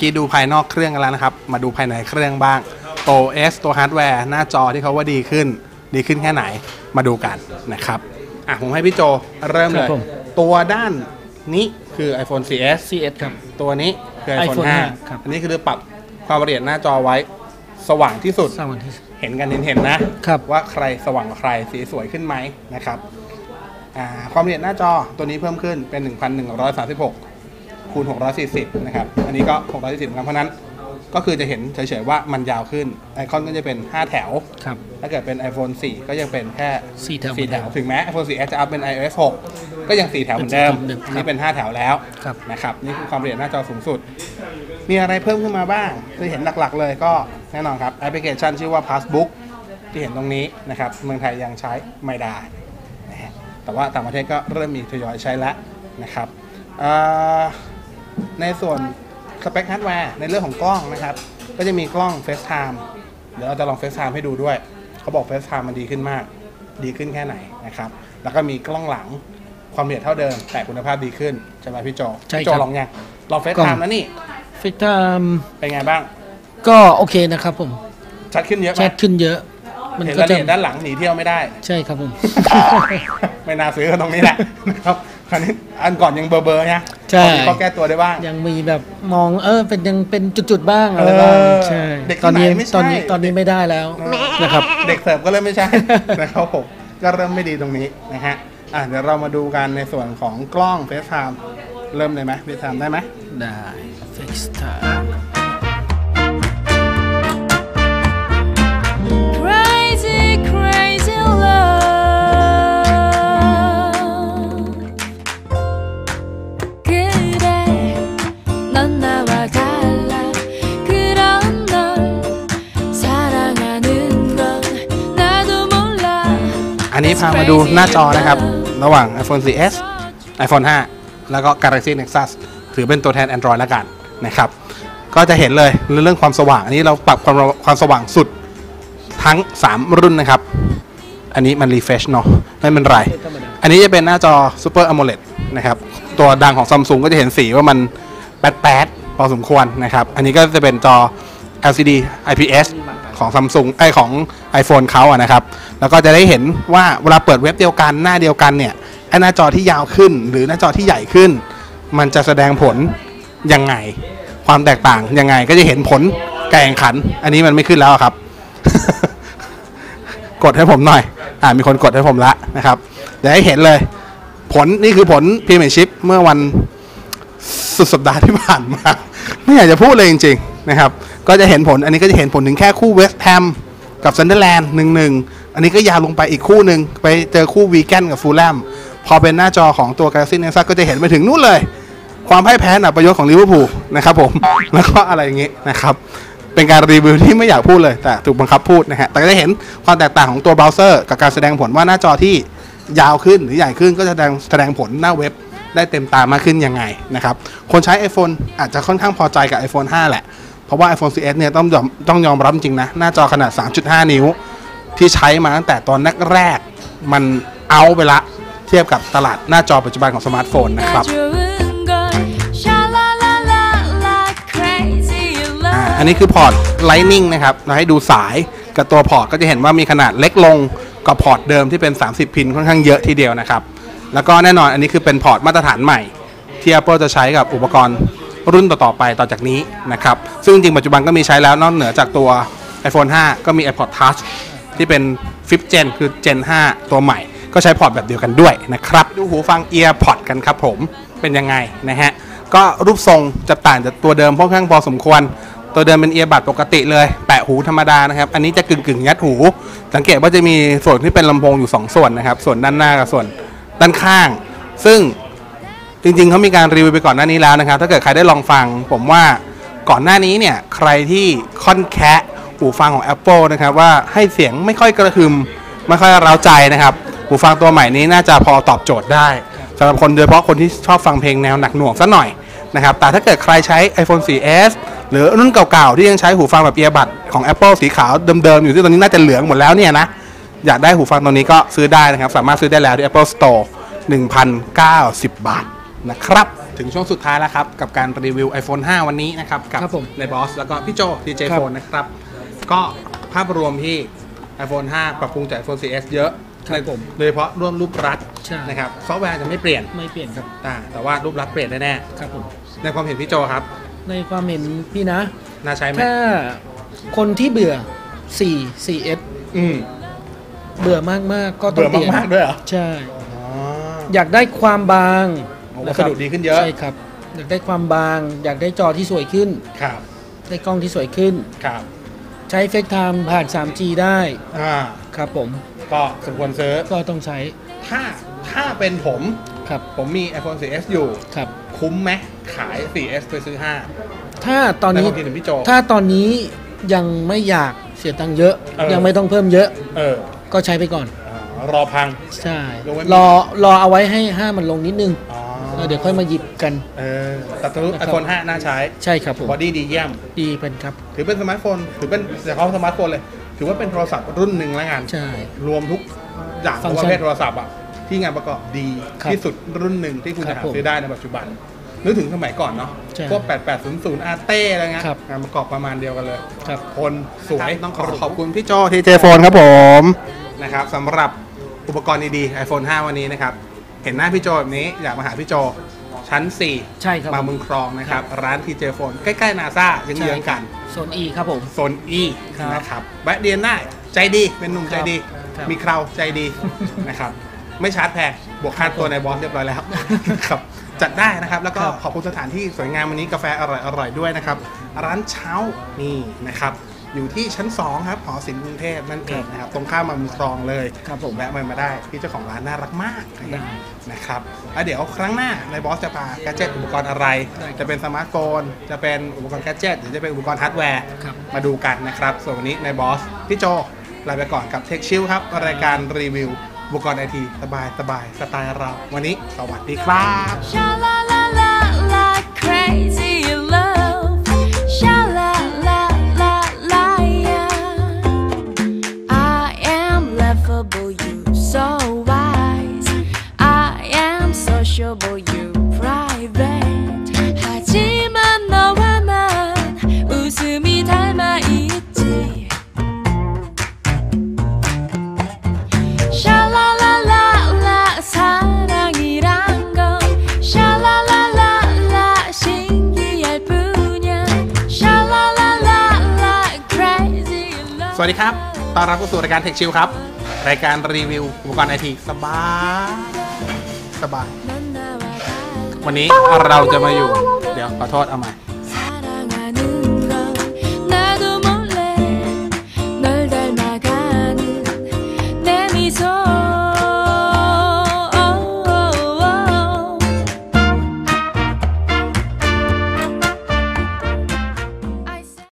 กี้ดูภายนอกเครื่องกันแล้วนะครับ มาดูภายในเครื่องบ้างตัว S ตัวฮาร์ดแวร์หน้าจอที่เขาว่าดีขึ้น ดีขึ้นแค่ไหนมาดูกันนะครับอะผมให้พี่โจเริ่มเลยครับผมตัวด้านนี้คือ iPhone 4S CS ครับตัวนี้คือ iPhone, iPhone 5 5ครับอันนี้คือปรับความละเอียดหน้าจอไว้สว่างที่สุด สร้างวันที่ เห็นกันเห็นๆนะครับ ว่าใครสว่างกว่าใครสีสวยขึ้นไหมนะครับอ่าความละเอียดหน้าจอตัวนี้เพิ่มขึ้นเป็น 1,136 คูณ 640 นะครับ อันนี้ก็ 640เหมือนกันเพราะฉะนั้นก็คือจะเห็นเฉยๆว่ามันยาวขึ้นไอคอนก็จะเป็น 5 แถว ครับ ถ้าเกิดเป็น iPhone 4 ก็ยังเป็นแค่สี่แถว4แถว ถึงแม้ iPhone 4S จะอัพเป็น iOS 6 ก็ยัง 4 แถวเหมือนเดิมเป็นสี่แถวเหมือนเดิมอันนี้เป็น 5 แถวแล้วครับนะครับนี่คือความละเอียดหน้าจอสูงสุด มีอะไรเพิ่มขึ้นมาบ้างที่เห็นหลักๆเลยก็แน่นอนครับแอปพลิเคชันชื่อว่า Passbook ที่เห็นตรงนี้นะครับเมืองไทยยังใช้ไม่ได้นะฮะแต่ว่าต่างประเทศก็เริ่มมีทยอยใช้แล้วนะครับเอ่อ ในส่วนสเปคฮาร์ดแวร์ในเรื่องของกล้องนะครับ ก็จะมีกล้อง FaceTime เดี๋ยวเราจะลอง FaceTime ให้ดูด้วย เขาบอก FaceTime มันดีขึ้นมาก ดีขึ้นแค่ไหนนะครับ แล้วก็มีกล้องหลังความละเอียดเท่าเดิม แต่คุณภาพดีขึ้นใช่ไหมพี่โจใช่พี่โจครับลองยังลองกล้อ FaceTime งแล้วนี่ ฟิกตามเป็นไงบ้าง ก็โอเคนะครับผมชัดขึ้นเยอะไหแชมทขึ้นเยอะ มันเห็นก็รายละจะเอียดด้านหลังหนีเที่ยวไม่ได้ ใช่ครับผม ไม่น่าซื้อกันตรงนี้แหละนะครับ คราวนี้อันก่อนยังเบอร์เบอร์ๆนะใช่ ตอนนี้ก็แก้ตัวได้บ้าง ยังมีแบบมองเออเป็นยังเป็นจุดๆบ้างอะไรบ้างเออใช่เด็กที่ตอนนี้ไหนไม่ใช่ ตอนนี้ตอนนี้ไม่ได้แล้วนะครับ เด็กเสิร์ฟก็เริ่มไม่ใช่ นะครับผมก็เริ่มไม่ดีตรงนี้นะฮะอะเดี๋ยวเรามาดูกันในส่วนของกล้อง FaceTime เริ่มเลยไหม FaceTime ได้ไหม ได้ฟิกตาม Crazy, นี้พามาดูหน้าจอนะครับ ระหว่าง iPhone 4S iPhone 5 แล้วก็ Galaxy Nexus ถือเป็นตัวแทน Android แล้วกันนะครับ ก็จะเห็นเลยเรื่องความสว่าง อันนี้เราปรับความความสว่างสุดทั้ง 3 รุ่นนะครับ อันนี้มัน refresh เนาะไม่เป็นไร อันนี้จะเป็นหน้าจอ Super AMOLED นะครับ ตัวดังของ Samsung ก็จะเห็นสีว่ามันแป๊ดพอสมควรนะครับ อันนี้ก็จะเป็นจอ LCD IPS ของ Samsung ไอของ iPhone เขาอะนะครับ แล้วก็จะได้เห็นว่าเวลาเปิดเว็บเดียวกันหน้าเดียวกันเนี่ยไอหน้าจอที่ยาวขึ้น หรือหน้าจอที่ใหญ่ขึ้น มันจะแสดงผลยังไง ความแตกต่างยังไงก็จะเห็นผลการแข่งขัน อันนี้มันไม่ขึ้นแล้วครับ กดให้ผมหน่อย อ่ามีคนกดให้ผมละนะครับเดี๋ยวให้เห็นเลย ผลนี่คือผลพรีเมียร์ชิพเมื่อวันสุดสัปดาห์ที่ผ่านมา ไม่อยากจะพูดเลยจริง ๆ นะครับ ก็จะเห็นผลอันนี้ก็จะเห็นผลถึงแค่คู่เวสต์แฮมกับซันเดอร์แลนด์หนึ่งหนึ่งอันนี้ก็ยาวลงไปอีกคู่หนึ่งไปเจอคู่วีแกนกับฟูลแลมพอเป็นหน้าจอของตัวกาซินเนซัก็จะเห็นไปถึงนู่นเลย ความพ่ายแพ้หนักประโยชน์ของลิเวอร์พูลนะครับผมแล้วก็อะไรอย่างงี้นะครับเป็นการรีวิวที่ไม่อยากพูดเลยแต่ถูกบังคับพูดนะฮะแต่ก็จะเห็นความแตกต่างของตัวเบราว์เซอร์กับการแสดงผลว่าหน้าจอที่ยาวขึ้นหรือใหญ่ขึ้นก็จะแสดงแสดงผลหน้าเว็บได้เต็มตามากขึ้นยังไงนะครับคนใช้ iPhone อาจจะค่อนข้างพอใจกับ iPhone 5 แหละ เพราะว่า iPhone 4S เนี่ยต้องยอมต้องยอมรับจริงนะ หน้าจอขนาด 3.5 นิ้ว ที่ใช้มาตั้งแต่ตอนแรกๆมันเอาไปละเทียบกับตลาดหน้าจอปัจจุบันของสมาร์ทโฟนนะครับอันนี้คือพอร์ตไลนิ่งนะครับ เราให้ดูสายกับตัวพอร์ตก็จะเห็นว่ามีขนาดเล็กลงกับพอร์ตเดิมที่เป็น 30 พินค่อนข้างเยอะทีเดียวนะครับ แล้วก็แน่นอนอันนี้คือเป็นพอร์ตมาตรฐานใหม่ ที่ Apple จะใช้กับอุปกรณ์ รุ่นต่อๆไปต่อจากนี้นะครับ ซึ่งจริงปัจจุบันก็มีใช้แล้วนอกเหนือจากตัว iPhone 5 ก็มี iPod Touch ที่เป็น 5th Gen คือ Gen 5 ตัวใหม่ ก็ใช้พอร์ตแบบเดียวกันด้วยนะครับ ดูหูฟัง EarPod กันครับผมเป็นยังไงนะฮะ ก็รูปทรงจะต่างจากตัวเดิมค่อนข้างพอสมควร ตัวเดิมเป็นเอียบัดปกติเลย แปะหูธรรมดานะครับ อันนี้จะกึ่งกึ่งยัดหู สังเกตว่าจะมีส่วนที่เป็นลำโพงอยู่ 2 ส่วนนะครับ ส่วนด้านหน้ากับส่วนด้านข้าง ซึ่ง จริงๆเขามีการรีวิวไปก่อนหน้านี้แล้วนะครับ ถ้าเกิดใครได้ลองฟัง ผมว่าก่อนหน้านี้เนี่ยใครที่ค่อนแคะหูฟังของ Apple นะครับว่าให้เสียงไม่ค่อยกระหึ่มไม่ค่อยเร้าใจนะครับหูฟังตัวใหม่นี้น่าจะพอตอบโจทย์ได้สำหรับคนโดยเฉพาะคนที่ชอบฟังเพลงแนวหนักหน่วงซะหน่อยนะครับแต่ถ้าเกิดใครใช้ iPhone 4S หรือรุ่นเก่าๆ ที่ยังใช้หูฟังแบบเอียบัดของ Apple สีขาวเดิมๆ อยู่ที่ตอนนี้น่าจะเหลืองหมดแล้วเนี่ยนะ อยากได้หูฟังตัวนี้ก็ซื้อได้นะครับ สามารถซื้อได้แล้วที่ Apple Store 1,090 บาท นะครับ ถึงช่วงสุดท้ายแล้วครับ กับการรีวิว iPhone 5 วันนี้นะครับ กับครับผมในบอสแล้วก็พี่โจ DJ ครับ Phone นะครับ ก็ภาพรวมที่ iPhone 5 ปรับปรุงจาก iPhone 4S เยอะครับผมโดยเฉพาะร่วมรูปรัดใช่ นะครับซอฟต์แวร์จะไม่เปลี่ยนไม่เปลี่ยนครับอ่าแต่ว่ารูปลักษณ์เปลี่ยนแน่ครับผมๆในความเห็นพี่โจครับ ในความเห็นพี่นะ น่าใช้ไหมถ้าคนที่เบื่อ 4 4S อืมเบื่อมากๆก็ต้องเบื่อเปลี่ยนมากๆด้วยเหรอใช่ อ๋อ อยากได้ความบางโอ้นะครั วัสดุดีขึ้นเยอะใช่ครับ อยากได้ความบาง อยากได้จอที่สวยขึ้น ครับ ได้กล้องที่สวยขึ้น ครับ ใช้เฟซไทม์ผ่าน 3G ได้ อ่า ครับผม ก็สมควรซื้อ ก็ต้องใช้ ถ้า ถ้าเป็นผม ครับ ผมมี iPhone 4S อยู่ ครับ คุ้มไหมขาย 4S ไปซื้อถ้าต5อนนี้ในความคิดเห็นพี่โจถ้าตอนนี้ยังไม่อยากเสียตังค์เยอะเออยังไม่ต้องเพิ่มเยอะ เออ ก็ใช้ไปก่อนอ่ารอพัง ใช่ยกเว้นรอรอเอาไว้ให้ห้ามันลงนิดนึง อ๋อ แล้วเดี๋ยวค่อยมาหยิบกัน เออแต่ตัวนะครับ iPhone 5น่าใช้ใช่ครับผมบอดี้ดีเยี่ยม ดีเป็นครับ ถือเป็นสมาร์ทโฟน ถือเป็นแต่เขาสมาร์ทโฟนเลย ถือว่าเป็นโทรศัพท์รุ่นหนึ่งแล้วกันใช่ รวมทุกอย่างฟัขงองก์ปชันระเภทโทรศัพท์อะที่งานประกอบดีครับที่สุดรุ่นหนึ่งที่คุณครัจะบหาผมซื้อได้ในปัจจุบันนึกถึงสมัยก่อนเนาะใช่พวก 8800 RT อะไรเงี้ยครับ งานประกอบประมาณเดียวกันเลย ครับ คนสวยต้องขอขอบคุณพี่โจทีเจโฟนครับผมนะครับสำหรับอุปกรณ์ดีๆ iPhone 5 วันนี้นะครับ เห็นหน้าพี่โจแบบนี้อยากมาหาพี่โจชั้น 4 ใช่ครับมาเมืองครองนะครับ ร้านทีเจโฟนใกล้ๆนาซาเยื้องๆกันโซน E ครับผมโซน E ครับนะครับแวะเดียนได้ใจดีเป็นหนุ่มใจดีครับมีเคราใจดีนะครับ ไม่ชาร์จแพงบวกค่าตัวในบอสเรียบร้อยแล้วครับจัดได้นะครับ แล้วก็ครับขอบคุณสถานที่สวยงามวันนี้กาแฟอร่อยๆด้วยนะครับ ร้านเช้านี่นะครับ อยู่ที่ชั้น 2 ครับหอศิลป์กรุงเทพนั่นเองนะครับ ตรงข้ามมามือครองเลยครับผมแวะมามาได้พี่เจ้าของร้านน่ารักมากได้นะครับแล้วเดี๋ยวครั้งหน้าในบอสจะพาแกดเจิตอุปกรณ์อะไรได้ครับจะเป็นสมาร์ทโฟน จะเป็นอุปกรณ์แกดเจิตหรือจะเป็นอุปกรณ์ฮาร์ดแวร์ครับมาดูกันนะครับส่วนวันนี้ในบอสพี่โจลาไปก่อนกับเทคชิลครับรายการรีวิวอุปกรณ์ไอทีสบายสบายสไตล์เรา วันนี้สวัสดีครับ สวัสดีครับ ต้อนรับเข้าสู่รายการเทคชิลครับ รายการรีวิวอุปกรณ์ไอทีสบาย สบาย วันนี้เราจะมาอยู่ เดี๋ยวขอโทษเอาใหม่